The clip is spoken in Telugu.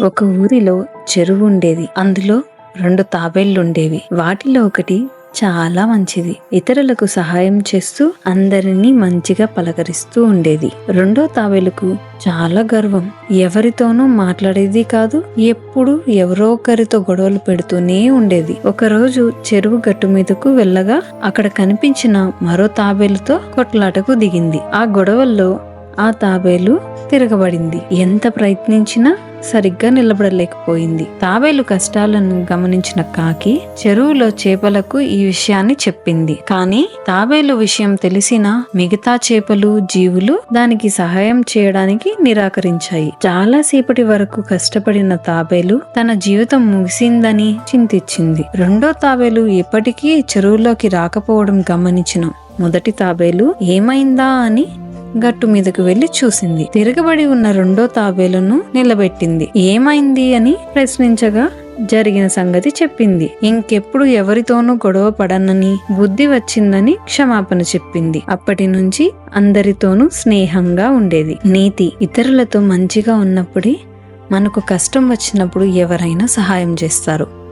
ఒక ఊరిలో చెరువు ఉండేది. అందులో రెండు తాబేళ్ళుండేవి వాటిలో ఒకటి చాలా మంచిది. ఇతరులకు సహాయం చేస్తూ అందరినీ మంచిగా పలకరిస్తూ ఉండేది. రెండో తాబేలుకు చాలా గర్వం. ఎవరితోనూ మాట్లాడేది కాదు ఎప్పుడు ఎవరో ఒకరితో గొడవలు పెడుతూనే ఉండేది. ఒకరోజు చెరువు గట్టు మీదకు వెళ్ళగా అక్కడ కనిపించిన మరో తాబేలుతో కొట్లాటకు దిగింది. ఆ గొడవల్లో ఆ తాబేలు తిరగబడింది. ఎంత ప్రయత్నించినా సరిగ్గా నిలబడలేకపోయింది. తాబేలు కష్టాలను గమనించిన కాకి చెరువులో చేపలకు ఈ విషయాన్ని చెప్పింది. కానీ తాబేలు విషయం తెలిసిన మిగతా చేపలు జీవులు దానికి సహాయం చేయడానికి నిరాకరించాయి. చాలా సేపటి వరకు కష్టపడిన తాబేలు తన జీవితం ముగిసిందని చింతించింది. రెండో తాబేలు ఎప్పటికీ చెరువులోకి రాకపోవడం గమనించిన మొదటి తాబేలు ఏమైందా? అని గట్టు మీదకు వెళ్ళి చూసింది. తిరగబడి ఉన్న రెండో తాబేలును నిలబెట్టింది. ఏమైంది అని ప్రశ్నించగా జరిగిన సంగతి చెప్పింది. ఇంకెప్పుడు ఎవరితోనూ గొడవ పడనని బుద్ధి వచ్చిందని క్షమాపణ చెప్పింది. అప్పటి నుంచి అందరితోనూ స్నేహంగా ఉండేది. నీతి ఇతరులతో మంచిగా ఉన్నప్పుడే మనకు కష్టం వచ్చినప్పుడు ఎవరైనా సహాయం చేస్తారు.